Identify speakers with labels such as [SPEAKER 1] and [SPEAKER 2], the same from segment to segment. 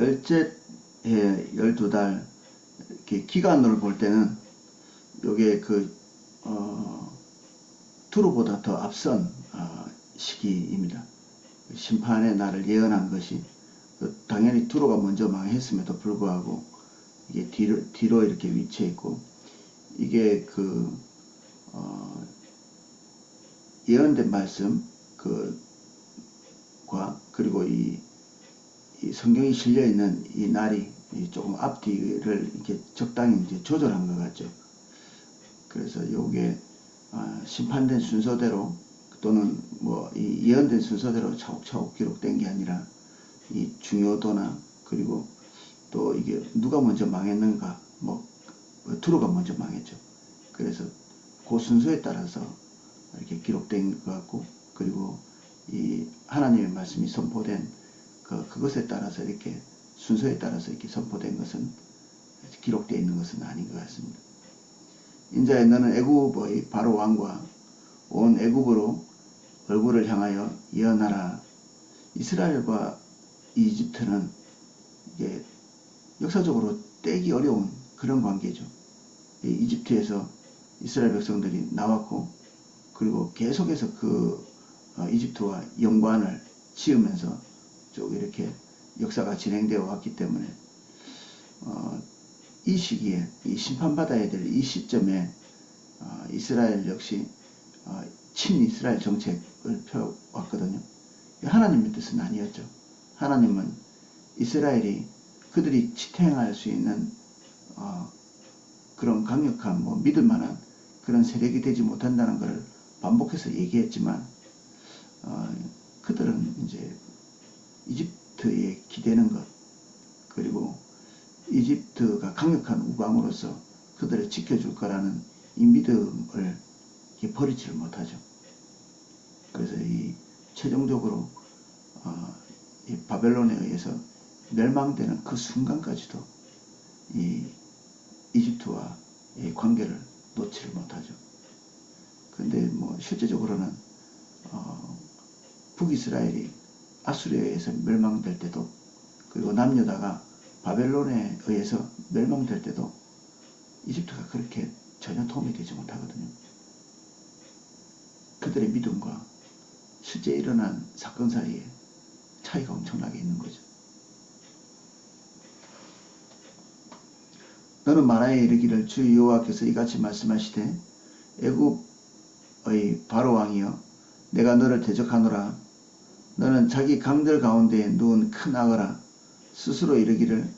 [SPEAKER 1] 열째 해 12달 이렇게 기간으로 볼 때는 요게 그 어, 투로보다 더 앞선 어, 시기입니다. 심판의 날을 예언한 것이 그 당연히 투로가 먼저 망했음에도 불구하고 이게 뒤로, 뒤로 이렇게 위치해 있고 이게 그 어, 예언된 말씀 그과 그리고 이, 이 성경이 실려 있는 이 날이 조금 앞뒤를 이렇게 적당히 이제 조절한 것 같죠. 그래서 요게 아, 심판된 순서대로 또는 뭐이 예언된 순서대로 차곡차곡 기록된 게 아니라 이 중요도나 그리고 또 이게 누가 먼저 망했는가 뭐 투로가 먼저 망했죠. 그래서 그 순서에 따라서 이렇게 기록된 것 같고 그리고 이 하나님의 말씀이 선포된 그 그것에 따라서 이렇게 순서에 따라서 이렇게 선포된 것은 기록되어 있는 것은 아닌 것 같습니다. 인자에 너는 애굽의 바로 왕과 온 애굽으로 얼굴을 향하여 예언하라. 이스라엘과 이집트는 이게 역사적으로 떼기 어려운 그런 관계죠. 이집트에서 이스라엘 백성들이 나왔고 그리고 계속해서 그 어, 이집트와 연관을 지으면서 쭉 이렇게 역사가 진행되어 왔기 때문에 어, 이 시기에 이 심판받아야 될 이 시점에 어, 이스라엘 역시 어, 친이스라엘 정책을 펴왔거든요. 하나님의 뜻은 아니었죠. 하나님은 이스라엘이 그들이 지탱할 수 있는 어, 그런 강력한 뭐 믿을 만한 그런 세력이 되지 못한다는 것을 반복해서 얘기했지만 어, 그들은 이제 이집트에 기대는 것 그리고 이집트가 강력한 우방으로서 그들을 지켜줄 거라는 이 믿음을 버리지를 못하죠. 그래서 이 최종적으로 어, 이 바벨론에 의해서 멸망되는 그 순간까지도 이 이집트와 이 관계를 놓지를 못하죠. 근데 뭐 실제적으로는 어, 북이스라엘이 아수리에 의해서 멸망될 때도 그리고 남유다가 바벨론에 의해서 멸망될 때도 이집트가 그렇게 전혀 도움이 되지 못하거든요. 그들의 믿음과 실제 일어난 사건 사이에 차이가 엄청나게 있는 거죠. 너는 마라에 이르기를 주 여호와께서 이같이 말씀하시되 애굽의 바로 왕이여 내가 너를 대적하노라 너는 자기 강들 가운데 누운 큰 악어라 스스로 이르기를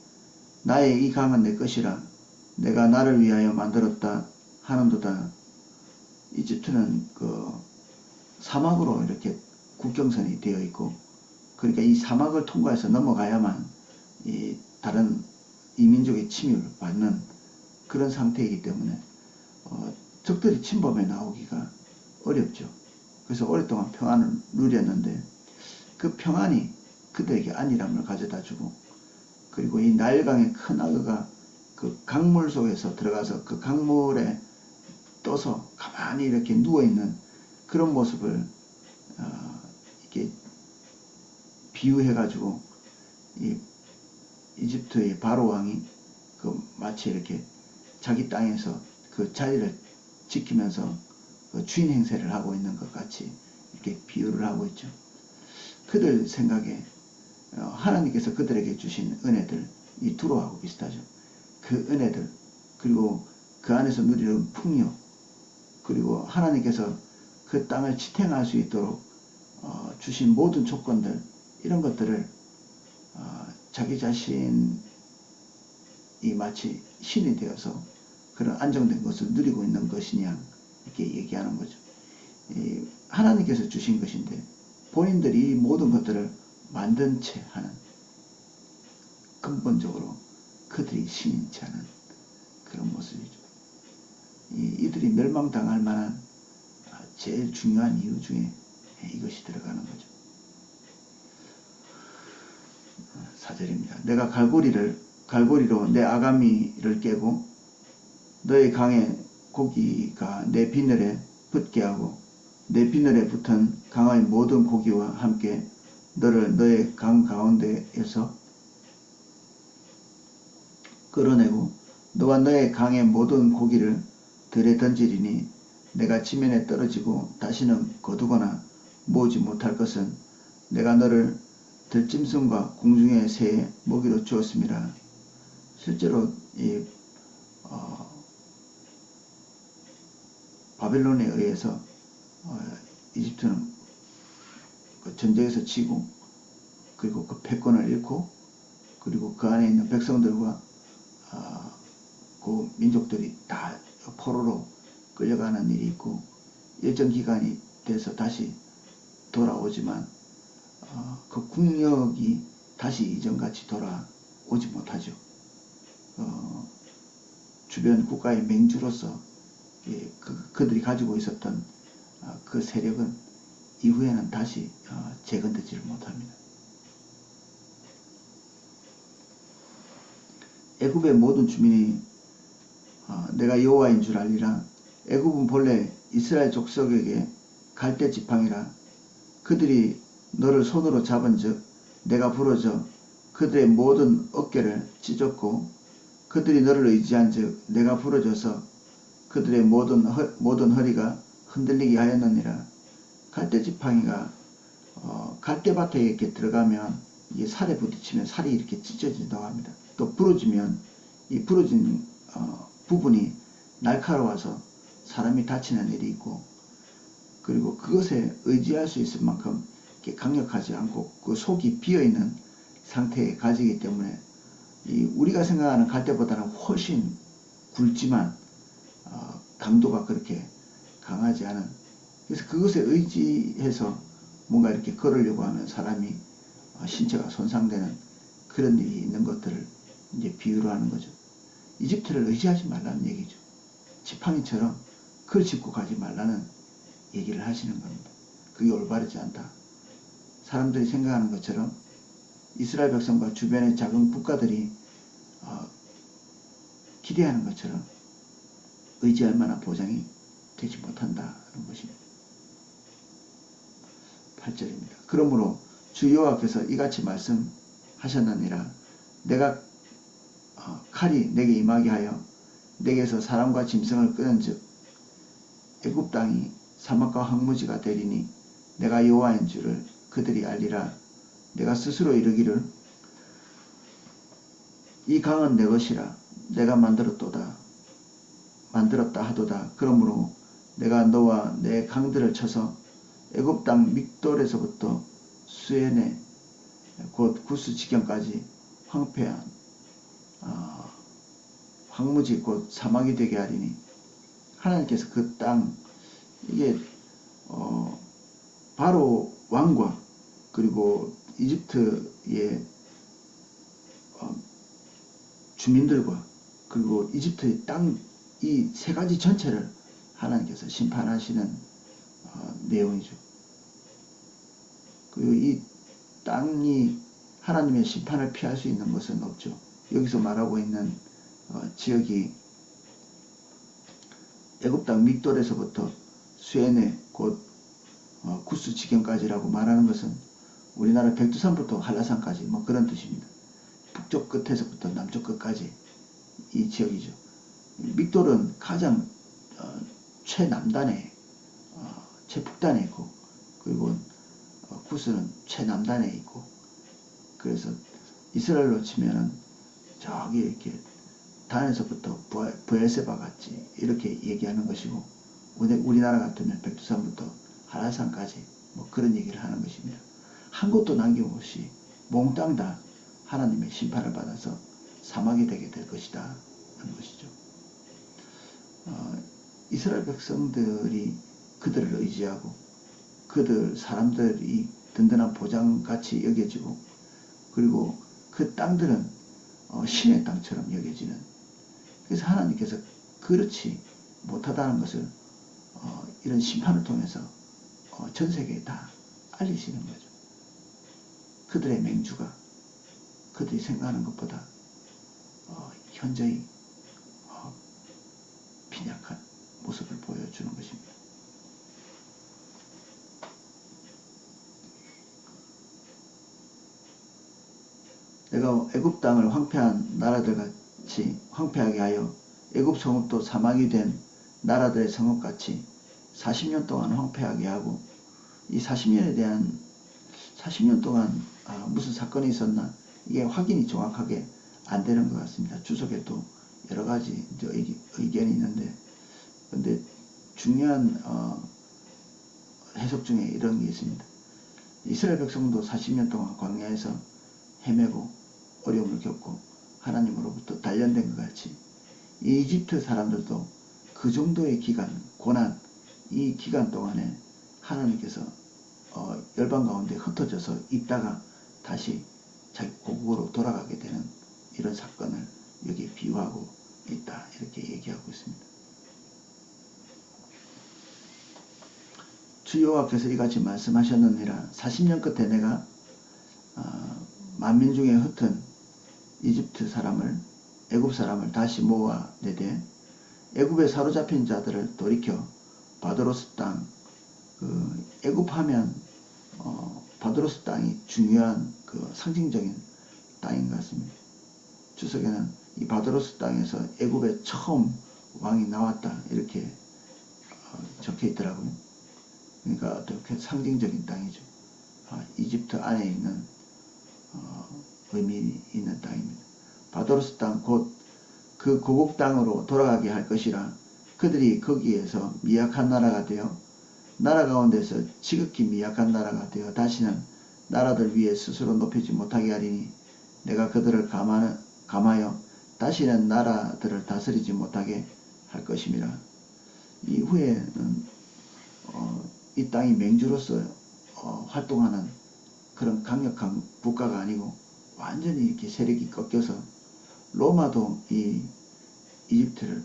[SPEAKER 1] 나의 이 강은 내 것이라 내가 나를 위하여 만들었다 하는도다. 이집트는 그 사막으로 이렇게 국경선이 되어 있고 그러니까 이 사막을 통과해서 넘어가야만 이 다른 이민족의 침입을 받는 그런 상태이기 때문에 어, 적들이 침범해 나오기가 어렵죠. 그래서 오랫동안 평안을 누렸는데 그 평안이 그들에게 안일함을 가져다 주고 그리고 이 나일강의 큰 악어가 그 강물 속에서 들어가서 그 강물에 떠서 가만히 이렇게 누워있는 그런 모습을 어, 이렇게 비유해가지고 이 이집트의 바로 왕이 그 마치 이렇게 자기 땅에서 그 자리를 지키면서 그 주인 행세를 하고 있는 것 같이 이렇게 비유를 하고 있죠. 그들 생각에 어, 하나님께서 그들에게 주신 은혜들 이 두로하고 비슷하죠. 그 은혜들 그리고 그 안에서 누리는 풍요 그리고 하나님께서 그 땅을 지탱할 수 있도록 어, 주신 모든 조건들 이런 것들을 어, 자기 자신이 마치 신이 되어서 그런 안정된 것을 누리고 있는 것이냐 이렇게 얘기하는 거죠. 하나님께서 주신 것인데 본인들이 모든 것들을 만든 채 하는 근본적으로 그들이 신인치 않은 그런 모습이죠. 이, 이들이 멸망당할 만한 제일 중요한 이유 중에 이것이 들어가는 거죠. 사절입니다. 내가 갈고리를 갈고리로 내 아가미를 깨고 너의 강의 고기가 내 비늘에 붙게 하고 내 비늘에 붙은 강의 모든 고기와 함께 너를 너의 강 가운데에서 끌어내고 너와 너의 강의 모든 고기를 들에 던지리니 내가 지면에 떨어지고 다시는 거두거나 모으지 못할 것은 내가 너를 들짐승과 공중의 새의 먹이로 주었습니다. 실제로 이 어, 바벨론에 의해서 어, 이집트는 그 전쟁에서 지고 그리고 그 패권을 잃고 그리고 그 안에 있는 백성들과 아, 그 민족들이 다 포로로 끌려가는 일이 있고 일정 기간이 돼서 다시 돌아오지만 어, 그 국력이 다시 이전같이 돌아오지 못하죠. 어, 주변 국가의 맹주로서 예, 그, 그들이 가지고 있었던 어, 그 세력은 이후에는 다시 어, 재건되지를 못합니다. 애굽의 모든 주민이 어, 내가 여호와인 줄 알리라. 애굽은 본래 이스라엘 족속에게 갈대 지팡이라. 그들이 너를 손으로 잡은즉 내가 부러져 그들의 모든 어깨를 찢었고 그들이 너를 의지한즉 내가 부러져서 그들의 모든 허, 모든 허리가 흔들리게 하였느니라. 갈대 지팡이가 어, 갈대밭에 이렇게 들어가면 이게 살에 부딪히면 살이 이렇게 찢어진다고 합니다. 또 부러지면 이 부러진 어, 부분이 날카로워서 사람이 다치는 일이 있고 그리고 그것에 의지할 수 있을 만큼 강력하지 않고 그 속이 비어 있는 상태에 가지기 때문에 이 우리가 생각하는 갈대보다는 훨씬 굵지만 어, 강도가 그렇게 강하지 않은 그래서 그것에 의지해서 뭔가 이렇게 걸으려고 하면 사람이 어, 신체가 손상되는 그런 일이 있는 것들을 이제 비유로 하는 거죠. 이집트를 의지하지 말라는 얘기죠. 지팡이처럼 그걸 짚고 가지 말라는 얘기를 하시는 겁니다. 그게 올바르지 않다. 사람들이 생각하는 것처럼 이스라엘 백성과 주변의 작은 국가들이 어, 기대하는 것처럼 의지할 만한 보장이 되지 못한다는 것입니다. 8절입니다. 그러므로 주 여호와께서 이같이 말씀하셨느니라. 내가 어, 칼이 내게 임하게 하여 내게서 사람과 짐승을 끄는즉 애굽 땅이 사막과 황무지가 되리니 내가 여호와인 줄을 그들이 알리라. 내가 스스로 이르기를 이 강은 내 것이라. 내가 만들었도다. 만들었다 하도다. 그러므로 내가 너와 내 강들을 쳐서 애굽 땅 믹돌에서부터 수에네 곧 구스 지경까지 황폐한 어, 황무지 곧 사막이 되게 하리니 하나님께서 그 땅 이게 어, 바로 왕과 그리고 이집트의 어, 주민들과 그리고 이집트의 땅 이 세 가지 전체를 하나님께서 심판하시는 어, 내용이죠. 그리고 이 땅이 하나님의 심판을 피할 수 있는 것은 없죠. 여기서 말하고 있는 어, 지역이 애굽 땅 밑돌에서부터 수에네 곧 어, 구스 지경까지라고 말하는 것은 우리나라 백두산부터 한라산까지 뭐 그런 뜻입니다. 북쪽 끝에서부터 남쪽 끝까지 이 지역이죠. 밑돌은 가장 어, 최남단에 어, 최북단에 있고 그리고 어, 구스는 최남단에 있고 그래서 이스라엘로 치면은 저기 이렇게 단에서부터 부엘세바 같이 이렇게 얘기하는 것이고 우리나라 같으면 백두산부터 한라산까지 뭐 그런 얘기를 하는 것입니다. 한 곳도 남김없이 몽땅 다 하나님의 심판을 받아서 사막이 되게 될 것이다 하는 것이죠. 어, 이스라엘 백성들이 그들을 의지하고 그들 사람들이 든든한 보장같이 여겨지고 그리고 그 땅들은 어, 신의 땅처럼 여겨지는 그래서 하나님께서 그렇지 못하다는 것을 어, 이런 심판을 통해서 어, 전 세계에 다 알리시는 거죠. 그들의 맹주가 그들이 생각하는 것보다 어, 현저히 어, 빈약한 모습을 보여주는 것입니다. 내가 애굽 땅을 황폐한 나라들과 같이 황폐하게 하여 애굽 성읍도 사막이 된 나라들의 성읍 같이 40년 동안 황폐하게 하고 이 40년에 대한 40년 동안 아, 무슨 사건이 있었나 이게 확인이 정확하게 안 되는 것 같습니다. 주석에도 여러 가지 의견이 있는데 근데 중요한 어, 해석 중에 이런 게 있습니다. 이스라엘 백성도 40년 동안 광야에서 헤매고 어려움을 겪고 하나님으로부터 단련된 것 같이 이 이집트 사람들도 그 정도의 기간, 고난, 이 기간 동안에 하나님께서 어, 열방 가운데 흩어져서 있다가 다시 자기 고국으로 돌아가게 되는 이런 사건을 여기 비유하고 있다 이렇게 얘기하고 있습니다. 주 여호와께서 이같이 말씀하셨느니라 40년 끝에 내가 어, 만민 중에 흩은 이집트 사람을 애굽 사람을 다시 모아 내되 애굽에 사로잡힌 자들을 돌이켜 바드로스 땅, 그 애굽하면 어, 바드로스 땅이 중요한 그 상징적인 땅인 것 같습니다. 주석에는 이 바드로스 땅에서 애굽에 처음 왕이 나왔다 이렇게 어, 적혀 있더라고요. 그러니까 어떻게 상징적인 땅이죠. 아, 이집트 안에 있는 어, 의미 있는 땅입니다. 바도로스 땅 곧 그 고국 땅으로 돌아가게 할 것이라 그들이 거기에서 미약한 나라가 되어 나라 가운데서 지극히 미약한 나라가 되어 다시는 나라들 위에 스스로 높이지 못하게 하리니 내가 그들을 감하, 감하여 다시는 나라들을 다스리지 못하게 할 것임이라 이후에는 어, 이 땅이 맹주로서 어, 활동하는 그런 강력한 국가가 아니고 완전히 이렇게 세력이 꺾여서 로마도 이 이집트를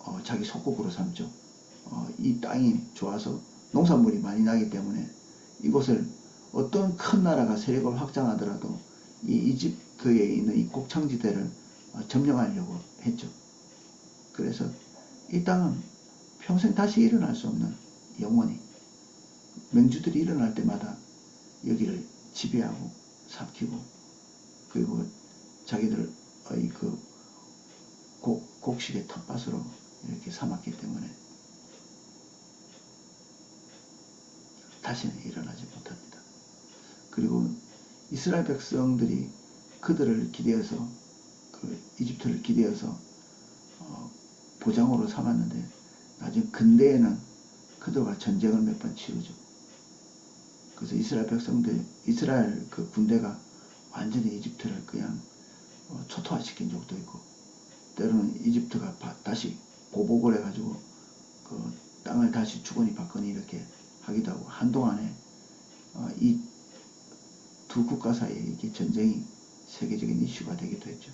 [SPEAKER 1] 어, 자기 속국으로 삼죠. 어, 이 땅이 좋아서 농산물이 많이 나기 때문에 이곳을 어떤 큰 나라가 세력을 확장하더라도 이 이집트에 있는 이 곡창지대를 어, 점령하려고 했죠. 그래서 이 땅은 평생 다시 일어날 수 없는 영원히 맹주들이 일어날 때마다 여기를 지배하고 삼키고 그리고 자기들 의 그 곡, 곡식의 텃밭으로 이렇게 삼았기 때문에 다시는 일어나지 못합니다. 그리고 이스라엘 백성들이 그들을 기대어서 그 이집트를 기대어서 어, 보장으로 삼았는데 나중에 근대에는 그들과 전쟁을 몇 번 치르죠. 그래서 이스라엘 백성들, 이스라엘 그 군대가 완전히 이집트를 그냥 어, 초토화시킨 적도 있고, 때로는 이집트가 바- 다시 보복을 해가지고 그 땅을 다시 주거니 받거니 이렇게 하기도 하고 한동안에 어, 이두 국가 사이에 이게 전쟁이 세계적인 이슈가 되기도 했죠.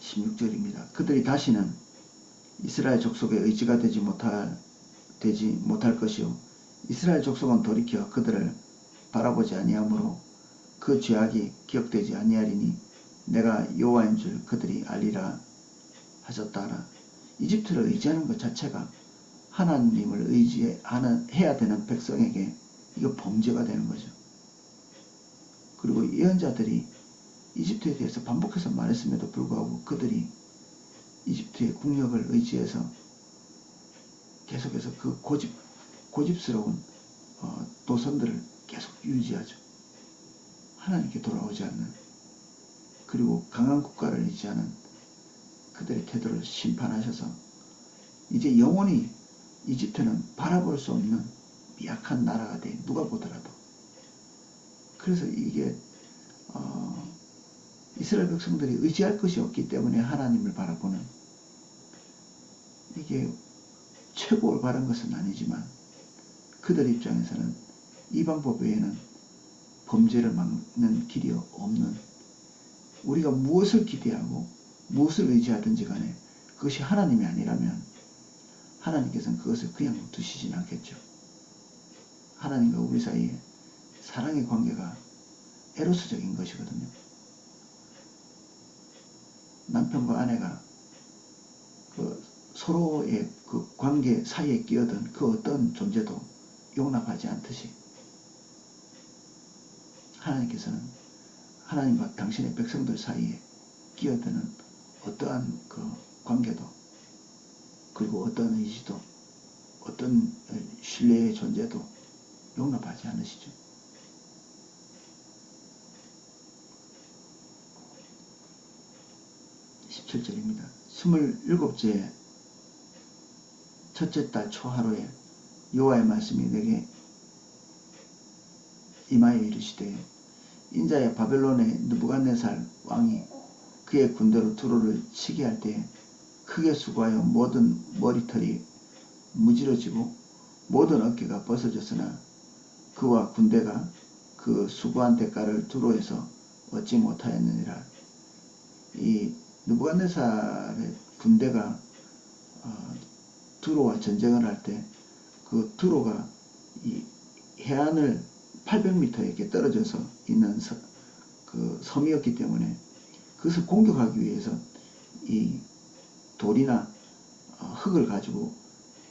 [SPEAKER 1] (16절입니다) 그들이 다시는 이스라엘 족속의 의지가 되지 못할 되지 못할 것이요 이스라엘 족속은 돌이켜 그들을 바라보지 아니하므로 그 죄악이 기억되지 아니하리니 내가 여호와인 줄 그들이 알리라 하셨다라 이집트를 의지하는 것 자체가 하나님을 의지하는 해야 되는 백성에게 이거 범죄가 되는 거죠. 그리고 예언자들이 이집트에 대해서 반복해서 말했음에도 불구하고 그들이 이집트의 국력을 의지해서 계속해서 그 고집, 고집스러운 어, 노선들을 계속 유지하죠. 하나님께 돌아오지 않는 그리고 강한 국가를 의지하는 그들의 태도를 심판하셔서 이제 영원히 이집트는 바라볼 수 없는 미약한 나라가 돼 누가 보더라도 그래서 이게 어, 이스라엘 백성들이 의지할 것이 없기 때문에 하나님을 바라보는 이게 최고 올바른 것은 아니지만 그들 입장에서는 이 방법 외에는 범죄를 막는 길이 없는 우리가 무엇을 기대하고 무엇을 의지하든지 간에 그것이 하나님이 아니라면 하나님께서는 그것을 그냥 두시진 않겠죠. 하나님과 우리 사이에 사랑의 관계가 에로스적인 것이거든요. 남편과 아내가 그 서로의 그 관계 사이에 끼어든 그 어떤 존재도 용납하지 않듯이 하나님께서는 하나님과 당신의 백성들 사이에 끼어드는 어떠한 그 관계도 그리고 어떤 의지도 어떤 신뢰의 존재도 용납하지 않으시죠. 17절입니다. 27째 첫째 달 초하루에 여호와의 말씀이 내게 임하여 이르시되 인자의 바벨론의 느부갓네살 왕이 그의 군대로 두로를 치게 할 때에 크게 수고하여 모든 머리털이 무지러지고 모든 어깨가 벗어졌으나 그와 군대가 그 수고한 대가를 두로에서 얻지 못하였느니라. 이 느부갓네살의 군대가 어, 두로와 전쟁을 할 때 그 두로가 이 해안을 800m 이렇게 떨어져서 있는 서, 그 섬이었기 때문에 그것을 공격하기 위해서 이 돌이나 어, 흙을 가지고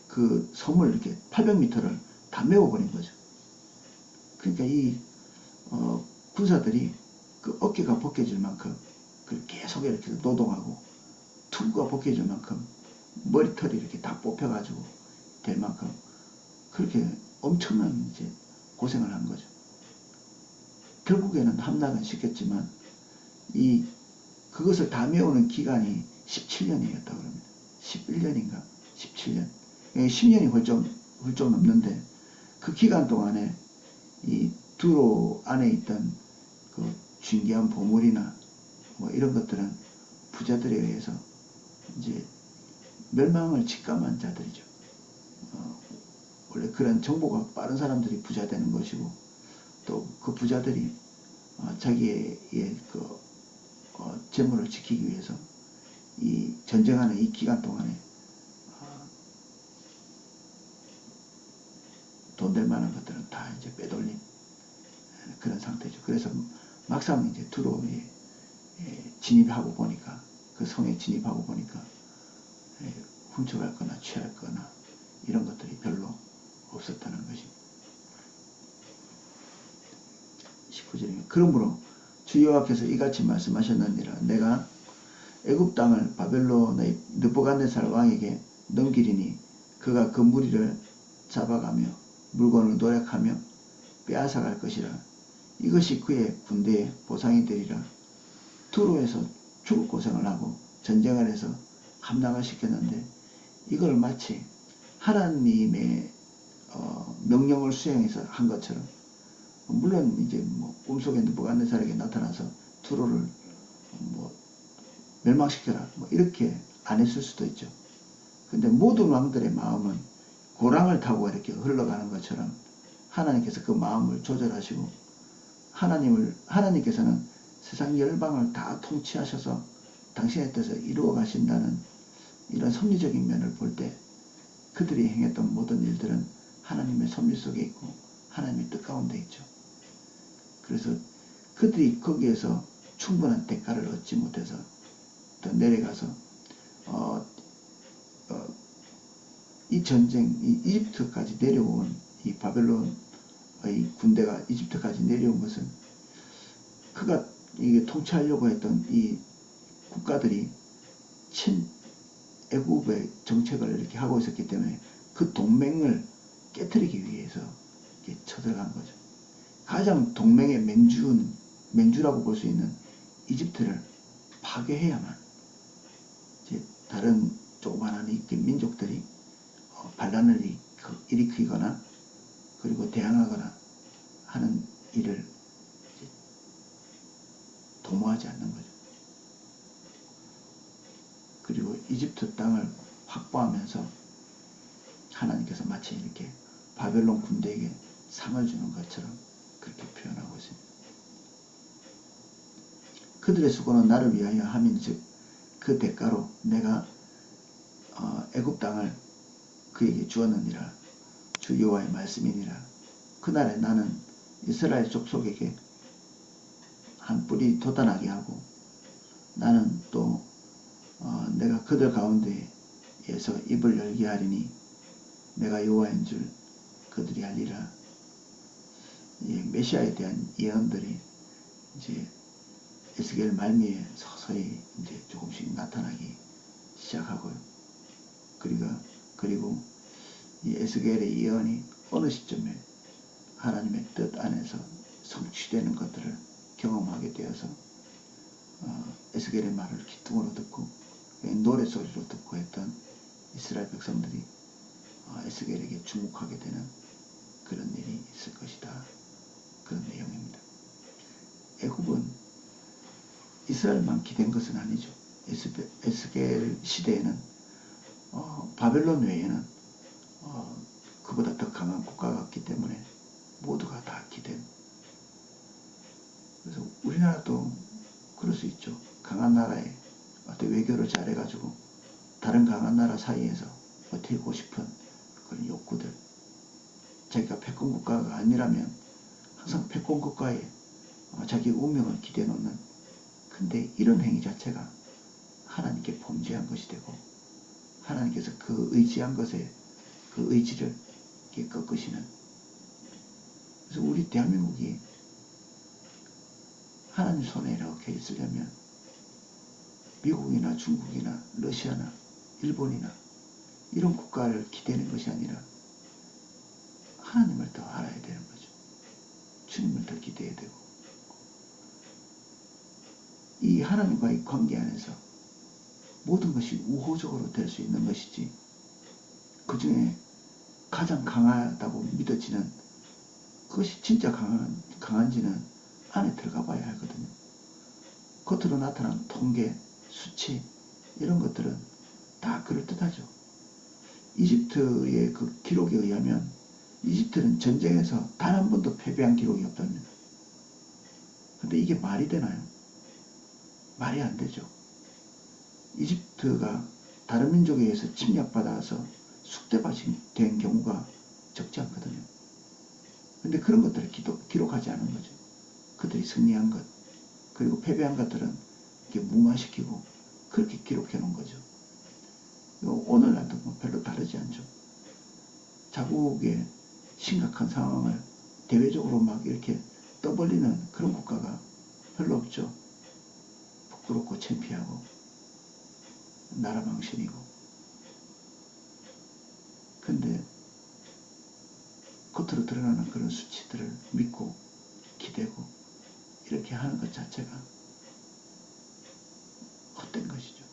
[SPEAKER 1] 그 섬을 이렇게 800m를 다 메워버린 거죠. 그러니까 이 어, 군사들이 그 어깨가 벗겨질 만큼 그 계속 이렇게 노동하고 투구가 벗겨질 만큼 머리털이 이렇게 다 뽑혀가지고 될 만큼 그렇게 엄청난 이제 고생을 한 거죠. 결국에는 함락은 시켰지만 이 그것을 다 메우는 기간이 17년이었다고 합니다. 11년인가 17년. 10년이 훌쩍 훌쩍 넘는데 그 기간 동안에 이 두로 안에 있던 그 중요한 보물이나 뭐 이런 것들은 부자들에 의해서 이제 멸망을 직감한 자들이죠. 어, 원래 그런 정보가 빠른 사람들이 부자 되는 것이고 또 그 부자들이 어, 자기의 그 어, 재물을 지키기 위해서 이 전쟁하는 이 기간 동안에 어, 돈될 만한 것들은 다 이제 빼돌린 그런 상태죠. 그래서 막상 이제 두로에 진입하고 보니까 그 성에 진입하고 보니까 예, 훔쳐갈 거나 취할 거나 이런 것들이 별로 없었다는 것입니다. 19절입니다. 그러므로 주 여호와께서 이같이 말씀하셨느니라 내가 애굽 땅을 바벨론의 느부갓네살 왕에게 넘기리니 그가 그 무리를 잡아가며 물건을 노력하며 빼앗아갈 것이라 이것이 그의 군대의 보상이 되리라 두로에서 죽을 고생을 하고 전쟁을 해서 함락을 시켰는데 이걸 마치 하나님의 어, 명령을 수행해서 한 것처럼 물론 이제 뭐 꿈속에 느부갓네살에게 나타나서 두로를 뭐 멸망시켜라 뭐 이렇게 안 했을 수도 있죠. 근데 모든 왕들의 마음은 고랑을 타고 이렇게 흘러가는 것처럼 하나님께서 그 마음을 조절하시고 하나님을 하나님께서는 세상 열방을 다 통치하셔서 당신의 뜻을 이루어 가신다는 이런 섭리적인 면을 볼 때 그들이 행했던 모든 일들은 하나님의 섭리 속에 있고 하나님의 뜻 가운데 있죠. 그래서 그들이 거기에서 충분한 대가를 얻지 못해서 더 내려가서 어, 어, 이 전쟁, 이 이집트까지 내려온 이 바벨론의 군대가 이집트까지 내려온 것은 그가 이게 통치하려고 했던 이 국가들이 친 애국의 정책을 이렇게 하고 있었기 때문에 그 동맹을 깨뜨리기 위해서 이렇게 쳐들어간 거죠. 가장 동맹의 맹주는 맹주라고 볼 수 있는 이집트를 파괴해야만 이제 다른 조그만한 이 민족들이 어, 반란을 일으키거나 그리고 대항하거나 하는 일을 도모하지 않는 거죠. 그리고 이집트 땅을 확보하면서 하나님께서 마치 이렇게 바벨론 군대에게 상을 주는 것처럼 그렇게 표현하고 있습니다. 그들의 수고는 나를 위하여 함인즉 그 대가로 내가 어, 애굽 땅을 그에게 주었느니라 주 여호와의 말씀이니라 그날에 나는 이스라엘 족속에게 한 뿌리 돋아나게 하고 나는 또 어, 내가 그들 가운데에서 입을 열게 하리니 내가 여호와인 줄 그들이 알리라. 이 메시아에 대한 예언들이 이제 에스겔 말미에 서서히 이제 조금씩 나타나기 시작하고요. 그리고 그리고 이 에스겔의 예언이 어느 시점에 하나님의 뜻 안에서 성취되는 것들을 경험하게 되어서 어, 에스겔의 말을 기쁨으로 듣고 노래 소리로 듣고 했던 이스라엘 백성들이 어, 에스겔에게 주목하게 되는 그런 일이 있을 것이다. 그런 내용입니다. 애굽은 이스라엘만 기댄 것은 아니죠. 에스겔 시대에는 어, 바벨론 외에는 어, 그보다 더 강한 국가가 없기 때문에 모두가 다 기댄. 그래서 우리나라도 그럴 수 있죠. 강한 나라에 어떤 외교를 잘해가지고 다른 강한 나라 사이에서 버티고 싶은 그런 욕구들. 자기가 패권 국가가 아니라면 항상 패권 국가에 어, 자기 운명을 기대 놓는 근데 이런 행위 자체가 하나님께 범죄한 것이 되고 하나님께서 그 의지한 것에 그 의지를 꺾으시는 그래서 우리 대한민국이 하나님 손에 이렇게 있으려면 미국이나 중국이나 러시아나 일본이나 이런 국가를 기대는 것이 아니라 하나님을 더 알아야 되는 거죠. 주님을 더 기대해야 되고 이 하나님과의 관계 안에서 모든 것이 우호적으로 될 수 있는 것이지 그 중에 가장 강하다고 믿어지는 그것이 진짜 강한, 강한지는 안에 들어가 봐야 하거든요. 겉으로 나타난 통계, 수치 이런 것들은 다 그럴듯하죠. 이집트의 그 기록에 의하면 이집트는 전쟁에서 단 한 번도 패배한 기록이 없답니다. 근데 이게 말이 되나요? 말이 안 되죠. 이집트가 다른 민족에 의해서 침략받아서 숙대밭이 된 경우가 적지 않거든요. 근데 그런 것들을 기도, 기록하지 않은 거죠. 그들이 승리한 것, 그리고 패배한 것들은 이렇게 무마시키고 그렇게 기록해 놓은 거죠. 오늘날도 뭐 별로 다르지 않죠. 자국의 심각한 상황을 대외적으로 막 이렇게 떠벌리는 그런 국가가 별로 없죠. 부끄럽고 창피하고 나라 망신이고 근데 겉으로 드러나는 그런 수치들을 믿고 기대고 이렇게 하는 것 자체가 헛된 것이죠.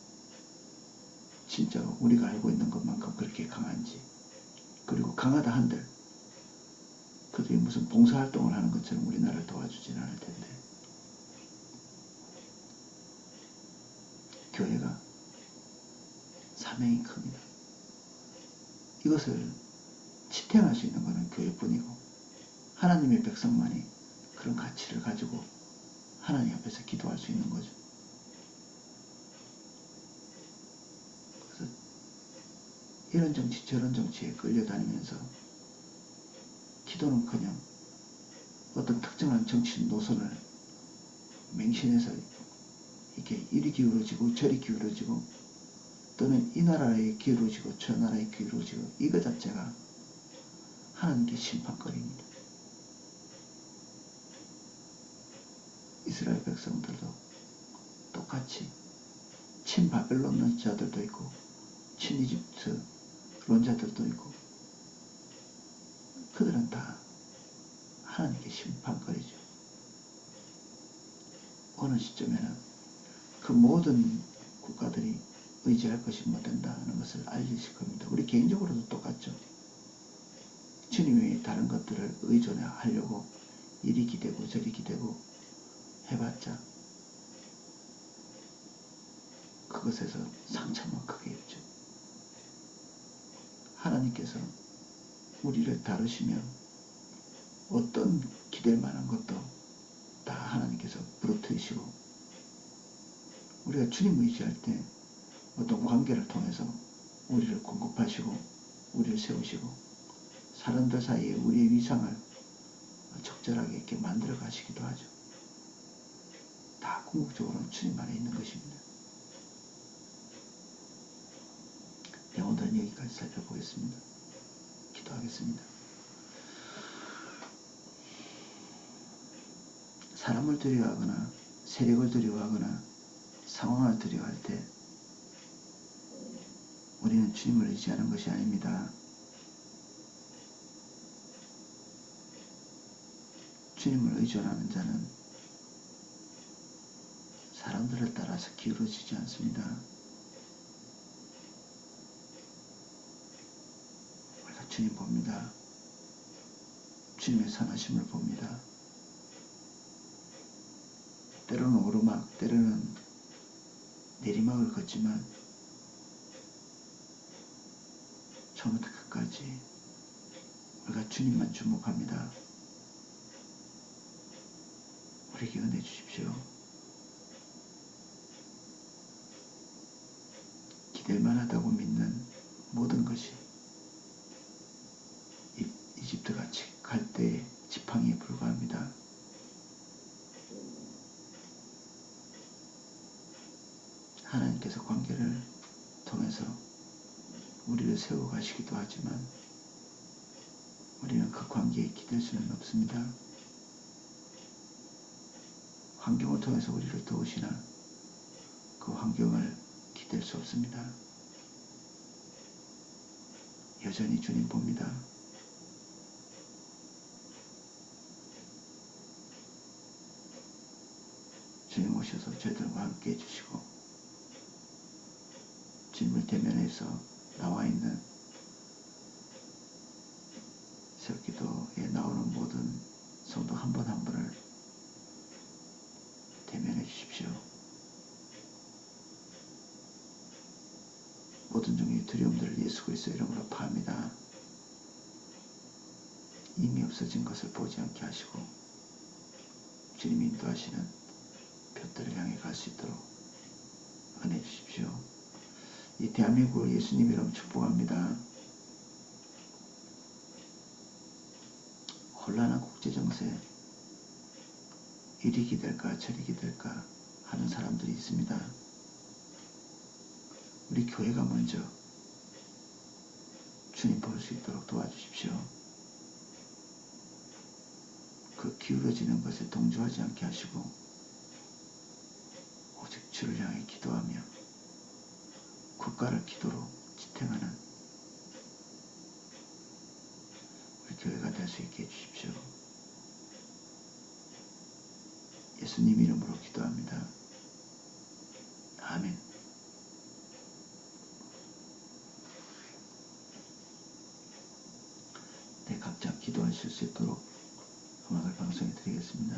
[SPEAKER 1] 진짜 우리가 알고 있는 것만큼 그렇게 강한지 그리고 강하다 한들 그들이 무슨 봉사활동을 하는 것처럼 우리나라를 도와주진 않을 텐데 교회가 사명이 큽니다. 이것을 지탱할 수 있는 것은 교회뿐이고 하나님의 백성만이 그런 가치를 가지고 하나님 앞에서 기도할 수 있는 거죠. 그래서 이런 정치 저런 정치에 끌려다니면서 기도는커녕 어떤 특정한 정치 노선을 맹신해서 이렇게 이리 기울어지고 저리 기울어지고 또는 이 나라에 기울어지고 저 나라에 기울어지고 이거 자체가 하나님께 심판거리입니다. 이스라엘 백성들도 똑같이 친바벨론 자들도 있고 친이집트 론자들도 있고 그들은 다 하나님께 심판거리죠. 어느 시점에는 그 모든 국가들이 의지할 것이 못 된다는 것을 알리실 겁니다. 우리 개인적으로도 똑같죠. 주님이 다른 것들을 의존하려고 이리 기대고 저리 기대고 해봤자 그것에서 상처만 크게 입죠. 하나님께서 우리를 다루시면 어떤 기댈 만한 것도 다 하나님께서 부러뜨리시고 우리가 주님 의지할 때 어떤 관계를 통해서 우리를 공급하시고 우리를 세우시고 사람들 사이에 우리의 위상을 적절하게 이렇게 만들어 가시기도 하죠. 다 궁극적으로는 주님 안에 있는 것입니다. 네, 오늘은 여기까지 살펴보겠습니다. 기도하겠습니다. 사람을 두려워하거나 세력을 두려워하거나 상황을 두려워할 때 우리는 주님을 의지하는 것이 아닙니다. 주님을 의존하는 자는 사람들을 따라서 기울어지지 않습니다. 우리가 주님 봅니다. 주님의 선하심을 봅니다. 때로는 오르막, 때로는 내리막을 걷지만 처음부터 끝까지 우리가 주님만 주목합니다. 우리에게 은혜 주십시오. 기댈 만 하다고 믿는 모든 것이 이- 이집트같이 갈대의 지팡이에 불과합니다. 하나님께서 관계를 통해서 우리를 세워 가시기도 하지만 우리는 그 관계에 기댈 수는 없습니다. 환경을 통해서 우리를 도우시나 그 환경을 기댈 수 없습니다. 여전히 주님 봅니다. 주님 오셔서 저희들과 함께 해주시고 주님을 대면해서 나와 있는 새기도에 나오는 모든 성도 한분한 분을 대면해 주십시오. 모든 종의 두려움들을 예수 그리스도 이름으로 파합니다. 이미 없어진 것을 보지 않게 하시고 주님이 인도하시는 볕들을 향해 갈 수 있도록 은혜 주십시오. 이 대한민국을 예수님 이름 축복합니다. 혼란한 국제정세 이리 기댈까 저리 기댈까 하는 사람들이 있습니다. 우리 교회가 먼저 주님 볼 수 있도록 도와주십시오. 그 기울어지는 것에 동조하지 않게 하시고 오직 주를 향해 기도하며 국가를 기도로 지탱하는 우리 교회가 될 수 있게 해주십시오. 예수님 이름으로 기도합니다. 아멘. 네, 각자 기도하실 수 있도록 음악을 방송해 드리겠습니다.